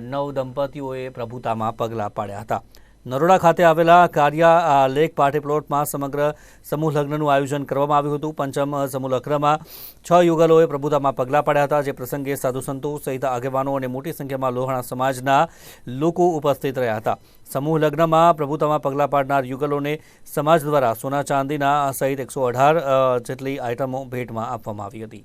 નવ દંપતીઓએ પ્રભુતામાં પગલાં પાડ્યા હતા. નરોડા ખાતે આવેલા કારિયા લેક પાર્ટી પ્લોટમાં સમગ્ર સમૂહ લગ્નનું આયોજન કરવામાં આવ્યું હતું. પંચમ સમૂહ લગ્નમાં છ યુગલોએ પ્રભુતામાં પગલાં પાડ્યા હતા, જે પ્રસંગે સાધુ સંતો સહિત આગેવાનો અને મોટી સંખ્યામાં લોહાણા સમાજના લોકો ઉપસ્થિત રહ્યા હતા. સમૂહ લગ્નમાં પ્રભુતામાં પગલાં પાડનાર યુગલોને સમાજ દ્વારા સોના ચાંદીના સહિત એકસો અઢાર જેટલી આઇટમો ભેટમાં આપવામાં આવી હતી.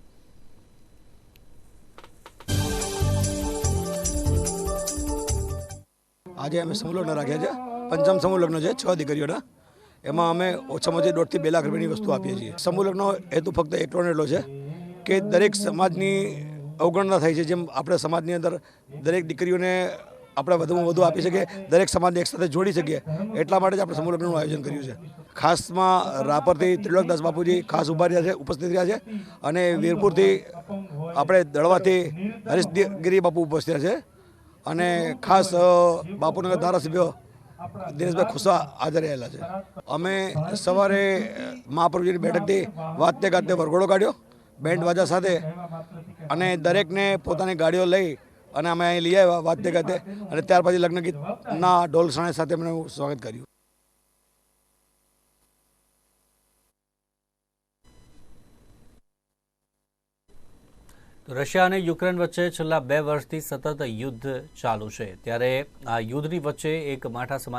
આજે અમે સમૂહ લગ્ન રાખ્યા છે. પંચમ સમૂહ લગ્ન છે, છ દીકરીઓના. એમાં અમે ઓછામાં ઓછી દોઢથી બે લાખ રૂપિયાની વસ્તુ આપીએ છીએ. સમૂહ લગ્નનો હેતુ ફક્ત એટલો એટલો છે કે દરેક સમાજની અવગણના થાય છે. જેમ આપણે સમાજની અંદર દરેક દીકરીઓને આપણે વધુમાં વધુ આપી શકીએ દરેક સમાજને એકસાથે જોડી શકીએ એટલા માટે જ આપણે સમૂહ લગ્નનું આયોજન કર્યું છે. ખાસમાં રાપરથી ત્રિલોકદાસ બાપુજી ખાસ ઊભા રહ્યા છે, ઉપસ્થિત રહ્યા છે અને વીરપુરથી આપણે દળવાથી હરીશગીરી બાપુ ઉપસ્થિત છે. અને ખાસ બાપુનગર ધારાસભ્ય દિનેશભાઈ ખુશા હાજર રહેલા છે. અમે સવારે મહાપ્રભુજીની બેઠકથી વાતે ગાતે વરઘોડો કાઢ્યો, બેન્ડ વાજા સાથે અને દરેકને પોતાની ગાડીઓ લઈ અને અમે અહીં લઈ આવ્યા વાતે ગાતે અને ત્યાર પછી લગ્ન ગીતના ઢોલ શરણાઈ સાથે અમને સ્વાગત કર્યું. રશિયા અને યુક્રેન વચ્ચે છેલ્લા બે વર્ષથી સતત યુદ્ધ ચાલુ છે. ત્યારે આ યુદ્ધની વચ્ચે એક માઠા સમાજ